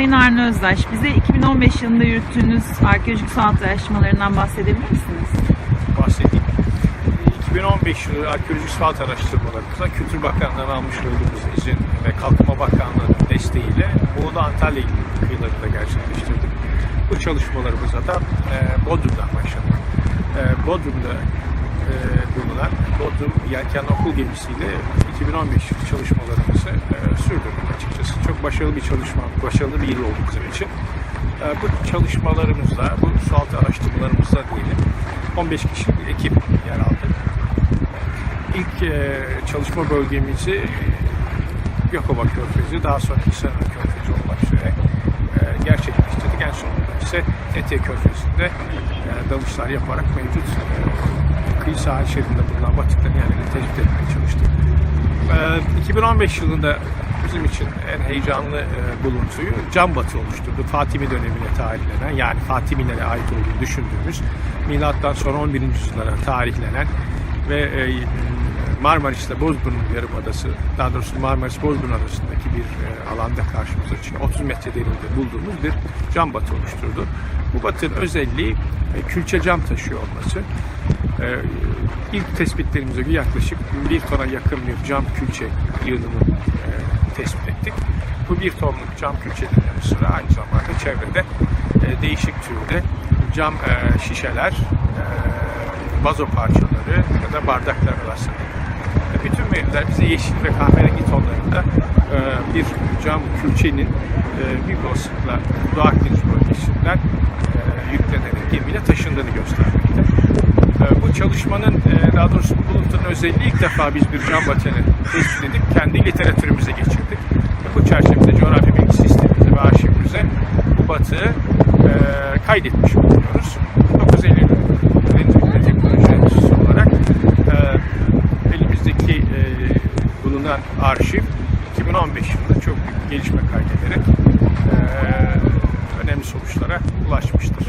Sayın Arne Özdaş, bize 2015 yılında yürüttüğünüz arkeolojik sanat araştırmalarından bahsedebilir misiniz? bahsedeyim. 2015 yılı arkeolojik sualtı araştırmalarımızda Kültür Bakanlığı'ndan almış olduğumuz izin ve Kalkınma Bakanlığı'nın desteğiyle Bolu'da Antalya kıyılarında gerçekleştirdik. Bu çalışmalarımıza da e, Bodrum'dan başladık. E, Bodrum'da e, bulunan Bodrum Yelken Okul Gemisi'yle 2015 yılı çalışmalarımızı e, sürdürdük açıkçası. Çok başarılı bir çalışma, başarılı bir yıl oldu bizim için. E, bu çalışmalarımızda, bu sualtı araştırmalarımızda diyelim 15 kişilik bir ekip yer aldı. İlk e, çalışma bölgemizi Gökova Körfezi, daha sonra İsrail Körfezi olmak üzere e, gerçekleştirdik. En sonunda ise Ete Körfezi'nde e, dalışlar yaparak mevcut e, kıyı sahil şeridinde bulunan batıkların yerlerini tespit etmeye çalıştık. E, 2015 yılında bizim için en heyecanlı e, buluntuyu cam batı oluşturdu. Fatimi dönemine tarihlenen yani Fatimilere ait olduğunu düşündüğümüz milattan sonra 11. yüzyıllara tarihlenen ve e, Marmaris'te Bozburun Yarımadası, daha doğrusu Marmaris Bozburun arasındaki bir e, alanda karşımıza çıkan 30 metre derinliğinde bulduğumuz bir cam batı oluşturdu. Bu batının özelliği e, külçe cam taşıyor olması. E, ilk tespitlerimize göre yaklaşık bir tona yakın bir cam külçe yığınını e, tespit ettik. Bu bir tonluk cam külçenin yanı sıra aynı zamanda çevrede e, değişik türde cam e, şişeler, vazo parçaları ya da bardaklar. E, Bütün veriler bize yeşil ve kahverengi tonlarında bir cam külçenin bir olasılıkla Doğu Akdeniz bölgesinden yüklenerek gemiyle taşındığını göstermekte. Bu çalışmanın, e, daha doğrusu bu özelliği ilk defa biz bir cam bateni tespit edip kendi literatürümüze geçirdik. Bu çerçevede coğrafya bilgi sistemimize ve arşivimize bu batığı e, kaydetmiş bulunuyoruz. 9 Eylül ve Teknoloji Enstitüsü olarak e, elimizdeki bulunan arşiv 2015 yılında çok büyük gelişme kaydederek önemli sonuçlara ulaşmıştır.